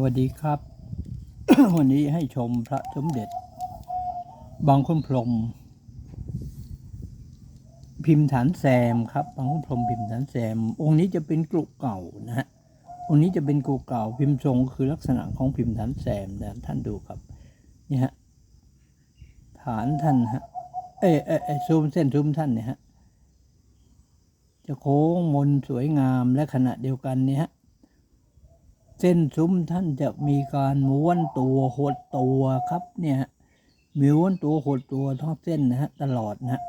วัสดีครับ วันนี้ให้ชมพระสมเด็จ บางคุณพรม พิมพ์ฐานแซมครับ บางคุณพรมพิมพ์ฐานแซม องค์นี้จะเป็นกรุเก่านะฮะองค์นี้จะเป็นกรุเก่าพิมพ์ทรงคือลักษณะของพิมพ์ฐานแซมนะท่านดูครับนี่ฮะฐานท่านฮะเอยเอยเอซูมเส้นซูมท่านเนี่ยฮะจะโค้งมนสวยงามและขณะเดียวกันเนี่ยฮะ เส้นซุ้มท่านจะมีการม้วนตัวหดตัวครับเนี่ยม้วนตัวหดตัวทั้งเส้นนะฮะตลอดนะฮะ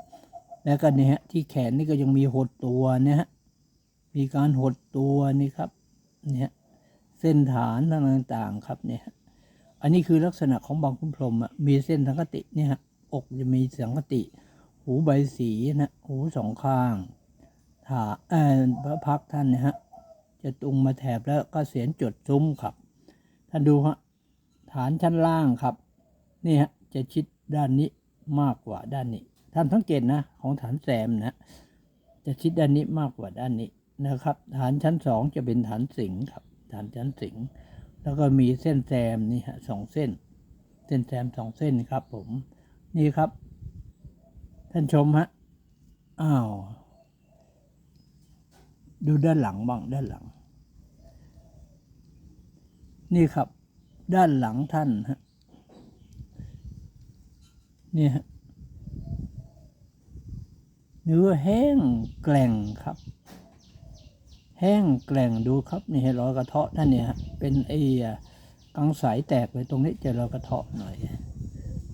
แล้วก็เนี่ยฮะที่แขนนี่ก็ยังมีหดตัวนะฮะมีการหดตัวนี่ครับเนี่ยเส้นฐานต่างๆครับเนี่ยอันนี้คือลักษณะของบางคุณพรหมอะมีเส้นสังกติเนี่ยฮะอกจะมีสังกติ หูใบสีนะหูสองข้าง ถาเอ่อพระพักท่านเนะฮะ จะตุงมาแถบแล้วก็เสียนจดซุ้มครับท่านดูฮะฐานชั้นล่างครับ นี่ฮะจะชิดด้านนี้มากกว่าด้านนี้ท่านสังเกตนะ ของฐานแซมนะ จะชิดด้านนี้มากกว่าด้านนี้นะครับ ฐานชั้นสองจะเป็นฐานสิงครับ ฐานชั้นสิงแล้วก็มีเส้นแซมนี่ฮะสองเส้น เส้นแซมสองเส้นครับ ผม นี่ครับ ท่านชมฮะอ้าวดูด้านหลังบ้างด้านหลัง นี่ครับ ด้านหลังท่านฮะนี่ฮะเนื้อแห้งแกร่งครับ แห้งแกร่งดูครับนี่ให้รอยกระเทาะท่านเนี่ยเป็นไอ้กังสายแตกไปตรงนี้จะรอยกระเทาะหน่อย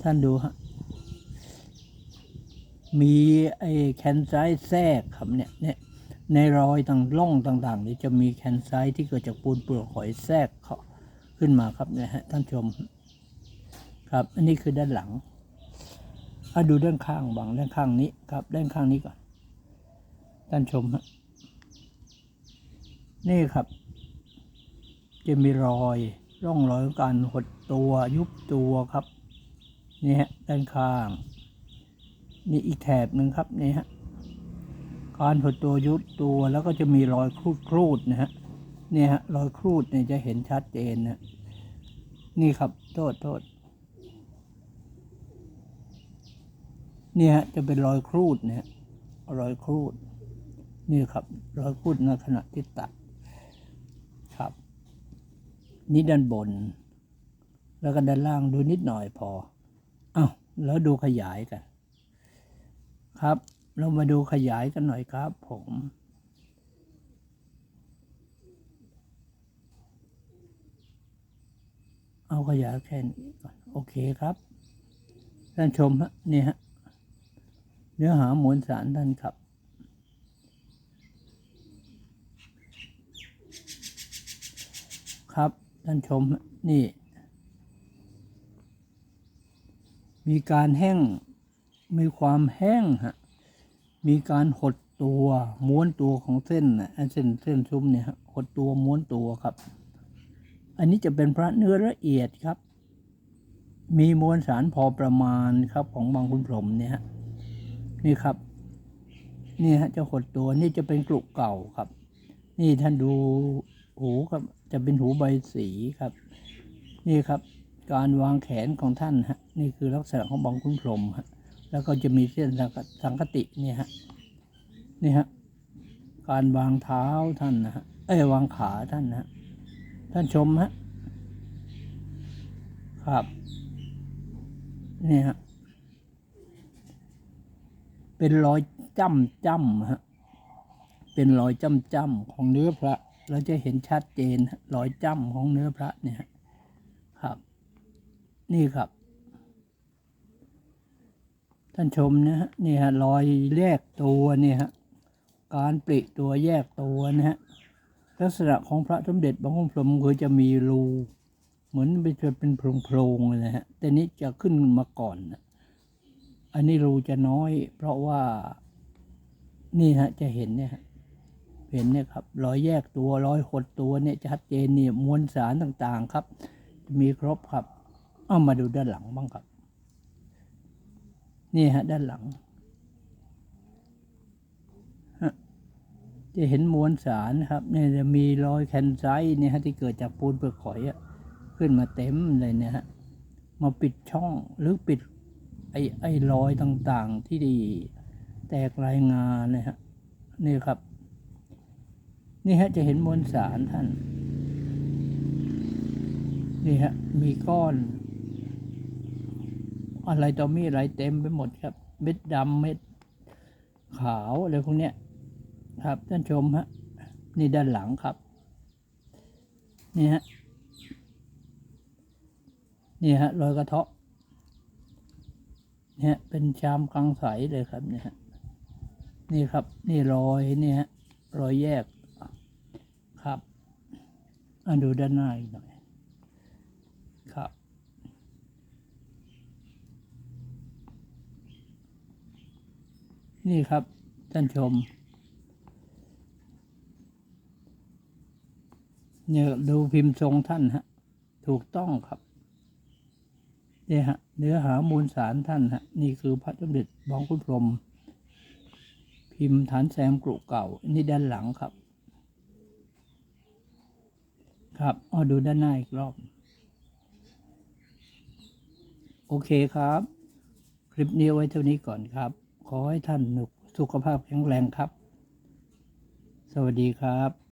ท่านดูฮะมีไอ้แคนไซต์แทรกครับเนี่ยเนี่ยในรอยต่างร่องต่างๆนี้จะมีแคนไซต์ที่เกิดจากปูนเปลือกหอยแทรกเขา ขึ้นมาครับเนี่ยฮะท่านชม ครับ อันนี้คือด้านหลังเอาดูด้านข้างบางด้านข้างนี้ครับ ด้านข้างนี้ก่อนท่านชมฮะนี่ครับ จะมีรอยร่องรอยของการหดตัวยุบตัวครับนี่ฮะด้านข้าง นี่อีกแถบหนึ่งครับนี่ฮะการหดตัวยุดตัวแล้วก็จะมีรอยครูดครูดนะฮะ เนี่ยฮะรอยครูดเนี่ยจะเห็นชัดเจนนะนี่ครับโทษโทษเนี่ยฮะจะเป็นรอยครูดเนะฮะรอยครูด นี่ครับ รอยครูดในขณะที่ตัดครับ นี่ด้านบน แล้วก็ด้านล่างดูนิดหน่อยพออ้าวแล้วดูขยายกัน ครับ เรามาดูขยายกันหน่อยครับผม เอาขยายแค่นี้ก่อน โอเคครับ ท่านชมฮะนี่ฮะ เนื้อหามวลสารท่านครับ ครับ ท่านชมนี่ มีการแห้ง มีความแห้งฮะ มีการหดตัวม้วนตัวของเส้นนะเส้นเส้นซุ้มเนี่ยหดตัวม้วนตัวครับ อันนี้จะเป็นพระเนื้อละเอียดครับ มีมวลสารพอประมาณครับของบางคุณพรมเนี่ยฮะนี่ครับ นี่ฮะจะหดตัวนี่จะเป็นกลุกเก่าครับ นี่ท่านดูหูครับจะเป็นหูใบสีครับ นี่ครับการวางแขนของท่านฮะนี่คือลักษณะของบางคุณพรมฮะแล้วก็จะมีเส้นสังกสังคติเนี่ยฮะนี่ฮะการวางเท้าท่านนะฮะเอ้ยวางขาท่านนะฮะ ท่านชมฮะครับนี่ฮะเป็นรอยจ้ำจ้ำฮะเป็นรอยจ้ำจ้ำของเนื้อพระ เราจะเห็นชัดเจนรอยจ้ำของเนื้อพระเนี่ยฮะครับ นี่ครับ ท่านชมนะฮะนี่ฮะรอยแยกตัวเนี่ยฮะการปริตัวแยกตัวนะฮะ ลักษณะของพระสมเด็จบางองค์พรหมคือจะมีรูเหมือนไปจะเป็นโพรงๆเลยนะฮะแต่นี้จะขึ้นมาก่อนนะอันนี้รูจะน้อย เพราะว่านี่ฮะจะเห็นเนี่ยเห็นเนี่ยครับร้อยแยกตัวร้อยหดตัวเนี่ยชัดเจนเนี่ยมวลสารต่างๆครับ มีครบครับ เอามาดูด้านหลังบ้างครับ นี่ฮะด้านหลังฮะ จะเห็นมวลสารครับเนี่ยจะมีรอยแคนไซต์เนี่ยฮะที่เกิดจากปูนเปลือกหอยอะขึ้นมาเต็มเลยเนี่ยฮะมาปิดช่องหรือปิดไอ้ไอ้รอยต่างๆที่ดีแตกรายงานนะฮะนี่ครับ นี่ฮะจะเห็นมวลสารท่าน นี่ฮะมีก้อน อะไรต่อมีอะไรเต็มไปหมดครับ เม็ดดำเม็ดขาวอะไรพวกเนี้ย ครับท่านชมฮะนี่ด้านหลังครับ นี่ฮะนี่ฮะรอยกระเทาะเนี่ยเป็นชามกลางใสเลยครับเนี่ยฮะนี่ครับ นี่รอยนี่ฮะรอยแยกครับอะดูด้านหน้าอีกหน่อยครับนี่ครับท่านชม เนี่ยดูพิมพ์ทรงท่านฮะ ถูกต้องครับเนี่ยฮะเนื้อหามูลสารท่านฮะ นี่คือพระสมเด็จบองคุณพรม พิมพ์ฐานแซมกรุเก่า นี่ด้านหลังครับ ครับเอาดูด้านหน้าอีกรอบ โอเคครับ คลิปนี้ไว้เท่านี้ก่อนครับ ขอให้ท่านสุขภาพแข็งแรงครับ สวัสดีครับ